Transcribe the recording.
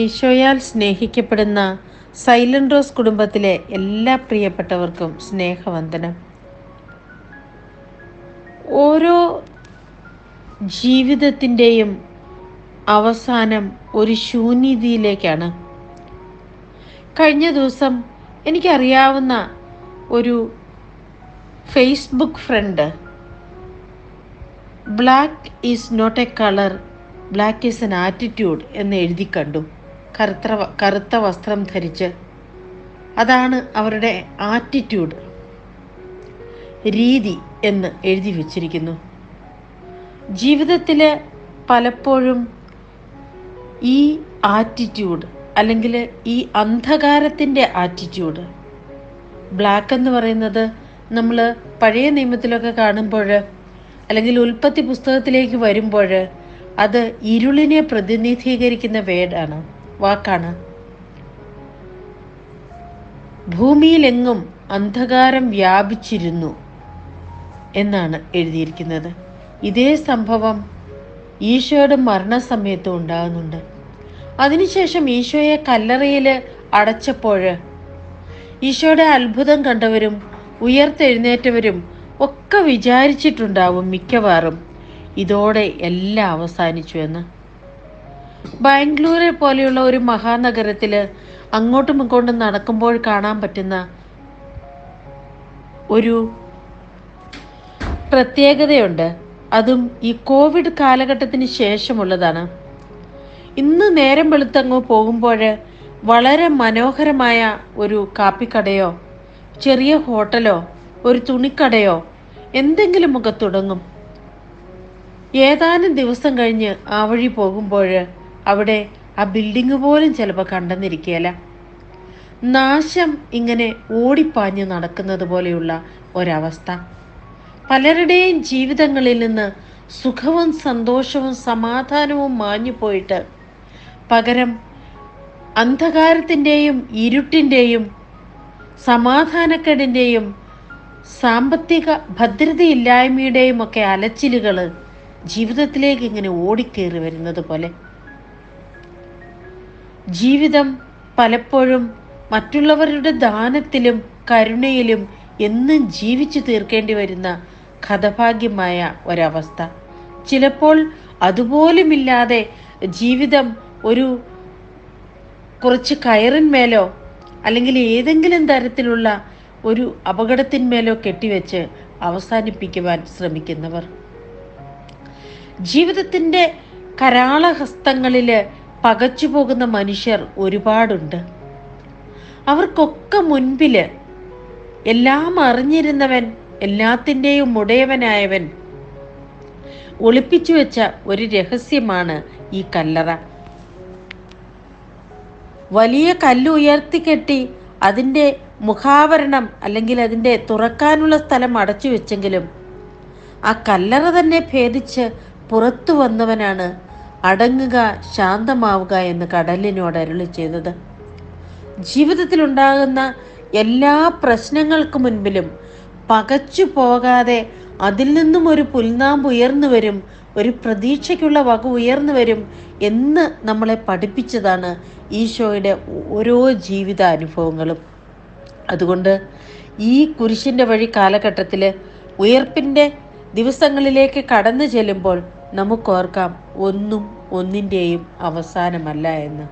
ഈശോയാൽ സ്നേഹിക്കപ്പെടുന്ന silent rose കുടുംബത്തിലെ എല്ലാ പ്രിയപ്പെട്ടവർക്കും സ്നേഹവന്ദനം. ഓരോ ജീവിതത്തിന്റെയും അവസാനം ഒരു ശൂന്യതയിലേക്കാണ്. കഴിഞ്ഞ ദിവസം എനിക്കറിയാവുന്ന ഒരു Facebook friend black is not a colour black is an attitude എന്ന് എഴുതി കണ്ടു. കറുത്ത കറുത്ത വസ്ത്രം ധരിച്ച്. അതാണ് അവരുടെ ആറ്റിറ്റ്യൂഡ് രീതി എന്ന് എഴുതി വച്ചിരിക്കുന്നു. ജീവിതത്തിൽ പലപ്പോഴും ഈ ആറ്റിറ്റ്യൂഡ് അല്ലെങ്കിൽ ഈ അന്ധകാരത്തിന്റെ ആറ്റിറ്റ്യൂഡ് ബ്ലാക്ക് എന്ന് പറയുന്നത് നമ്മൾ പഴയ നിയമത്തിലൊക്കെ കാണുമ്പോൾ അല്ലെങ്കിൽ ഉൽപ്പത്തി പുസ്തകത്തിലേക്ക് വരുമ്പോൾ അത് ഇരുളിനെ പ്രതിനിധീകരിക്കുന്ന വേർഡാണ് വാക്കാണ്. ഭൂമിയിലെങ്ങും അന്ധകാരം വ്യാപിച്ചിരുന്നു എന്നാണ് എഴുതിയിരിക്കുന്നത്. ഇതേ സംഭവം ഈശോയുടെ മരണസമയത്തും ഉണ്ടാകുന്നുണ്ട്. അതിനുശേഷം ഈശോയെ കല്ലറയിൽ അടച്ചപ്പോൾ ഈശോയുടെ അത്ഭുതം കണ്ടവരും ഉയർത്തെഴുന്നേറ്റവരും ഒക്കെ വിചാരിച്ചിട്ടുണ്ടാവും മിക്കവാറും. ഇതോടെ എല്ലാം അവസാനിച്ചു എന്ന്. ബാംഗ്ലൂരെ പോലെയുള്ള ഒരു മഹാനഗരത്തിൽ അങ്ങോട്ടും ഇങ്ങോട്ടും നടക്കുമ്പോൾ കാണാൻ പറ്റുന്ന ഒരു പ്രത്യേകതയുണ്ട്. അതും ഈ കോവിഡ് കാലഘട്ടത്തിന് ശേഷമുള്ളതാണ്. ഇന്ന് നേരം വെളുത്തങ്ങ് പോകുമ്പോൾ വളരെ മനോഹരമായ ഒരു കാപ്പിക്കടയോ ചെറിയ ഹോട്ടലോ ഒരു തുണിക്കടയോ എന്തെങ്കിലുമൊക്കെ തുടങ്ങും. ഏതാനും ദിവസം കഴിഞ്ഞ് ആ വഴി പോകുമ്പോൾ അവിടെ ആ ബിൽഡിംഗ് പോലും ചിലപ്പോൾ കണ്ടെന്നിരിക്കുകയില്ല നാശം ഇങ്ങനെ ഓടിപ്പാഞ്ഞ് നടക്കുന്നത് പോലെയുള്ള ഒരവസ്ഥ. പലരുടെയും ജീവിതങ്ങളിൽ നിന്ന് സുഖവും സന്തോഷവും സമാധാനവും മാഞ്ഞു പോയിട്ട് പകരം അന്ധകാരത്തിന്റെയും ഇരുട്ടിന്റെയും സമാധാനക്കേടിന്റെയും സാമ്പത്തിക ഭദ്രതയില്ലായ്മയുടെയും ഒക്കെ അലച്ചിലുകൾ ജീവിതത്തിലേക്ക് ഇങ്ങനെ ഓടിക്കേറി വരുന്നത് പോലെ. ജീവിതം പലപ്പോഴും മറ്റുള്ളവരുടെ ദാനത്തിലും കരുണയിലും എന്നും ജീവിച്ചു തീർക്കേണ്ടി വരുന്ന കഥഭാഗ്യമായ ഒരവസ്ഥ. ചിലപ്പോൾ അതുപോലുമില്ലാതെ ജീവിതം ഒരു കുറച്ച് കയറിന്മേലോ അല്ലെങ്കിൽ ഏതെങ്കിലും തരത്തിലുള്ള ഒരു അപകടത്തിന്മേലോ കെട്ടിവെച്ച് അവസാനിപ്പിക്കുവാൻ ശ്രമിക്കുന്നവർ. ജീവിതത്തിന്റെ കരാളഹസ്തങ്ങളിൽ പകച്ചു പോകുന്ന മനുഷ്യർ ഒരുപാടുണ്ട്. അവർക്കൊക്കെ മുൻപിൽ എല്ലാം അറിഞ്ഞിരുന്നവൻ എല്ലാത്തിന്റെയും ഉടയവനായവൻ ഒളിപ്പിച്ചു വെച്ച ഒരു രഹസ്യമാണ് ഈ കല്ലറ. വലിയ കല്ല് ഉയർത്തിക്കെട്ടി അതിന്റെ മുഖാവരണം അല്ലെങ്കിൽ അതിന്റെ തുറക്കാനുള്ള സ്ഥലം അടച്ചു വെച്ചെങ്കിലും ആ കല്ലറ തന്നെ ഭേദിച്ച് പുറത്തു വന്നവനാണ് അടങ്ങുക ശാന്തമാവുക എന്ന് കടലിനോട് അരുളി ചെയ്തത്. ജീവിതത്തിലുണ്ടാകുന്ന എല്ലാ പ്രശ്നങ്ങൾക്ക് മുൻപിലും പകച്ചു പോകാതെ അതിൽ നിന്നും ഒരു പുൽനാമ്പ് ഉയർന്നു വരും ഒരു പ്രതീക്ഷയ്ക്കുള്ള വക ഉയർന്നു വരും എന്ന് നമ്മളെ പഠിപ്പിച്ചതാണ് ഈശോയുടെ ഓരോ ജീവിത അനുഭവങ്ങളും അതുകൊണ്ട് ഈ കുരിശിന്റെ വഴി കാലഘട്ടത്തിൽ ഉയർപ്പിന്റെ ദിവസങ്ങളിലേക്ക് കടന്നു ചെല്ലുമ്പോൾ നമുക്കോർക്കാം ഒന്നും ഒന്നിന്റെയും അവസാനമല്ല എന്ന്.